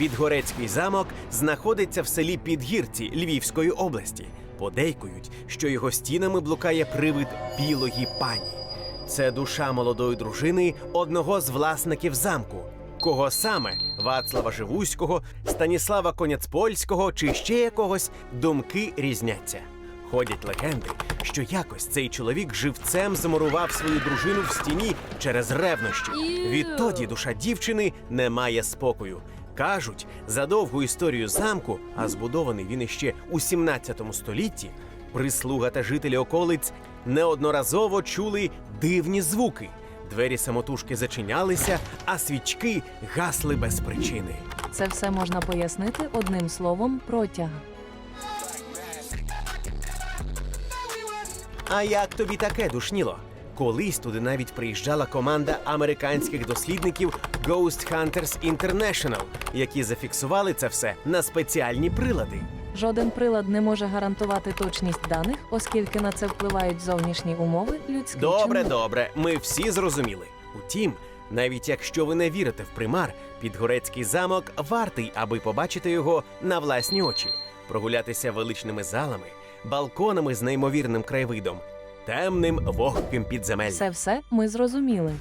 Підгорецький замок знаходиться в селі Підгірці Львівської області. Подейкують, що його стінами блукає привид білої пані. Це душа молодої дружини одного з власників замку. Кого саме Вацлава Живуського, Станіслава Коняцпольського чи ще якогось думки різняться. Ходять легенди, що якось цей чоловік живцем замурував свою дружину в стіні через ревнощі. Відтоді душа дівчини не має спокою. Кажуть, за довгу історію замку, а збудований він іще у 17 столітті, прислуга та жителі околиць неодноразово чули дивні звуки. Двері самотужки зачинялися, а свічки гасли без причини. Це все можна пояснити одним словом протяг. А як тобі таке душніло? Колись туди навіть приїжджала команда американських дослідників Ghost Hunters International, які зафіксували це все на спеціальні прилади. Жоден прилад не може гарантувати точність даних, оскільки на це впливають зовнішні умови людські Добре, чинники. добре, ми всі зрозуміли. Утім, навіть якщо ви не вірите в примар, підгорецький замок вартий, аби побачити його на власні очі, прогулятися величними залами, балконами з неймовірним краєвидом, темним вогким підземель. Це все ми зрозуміли.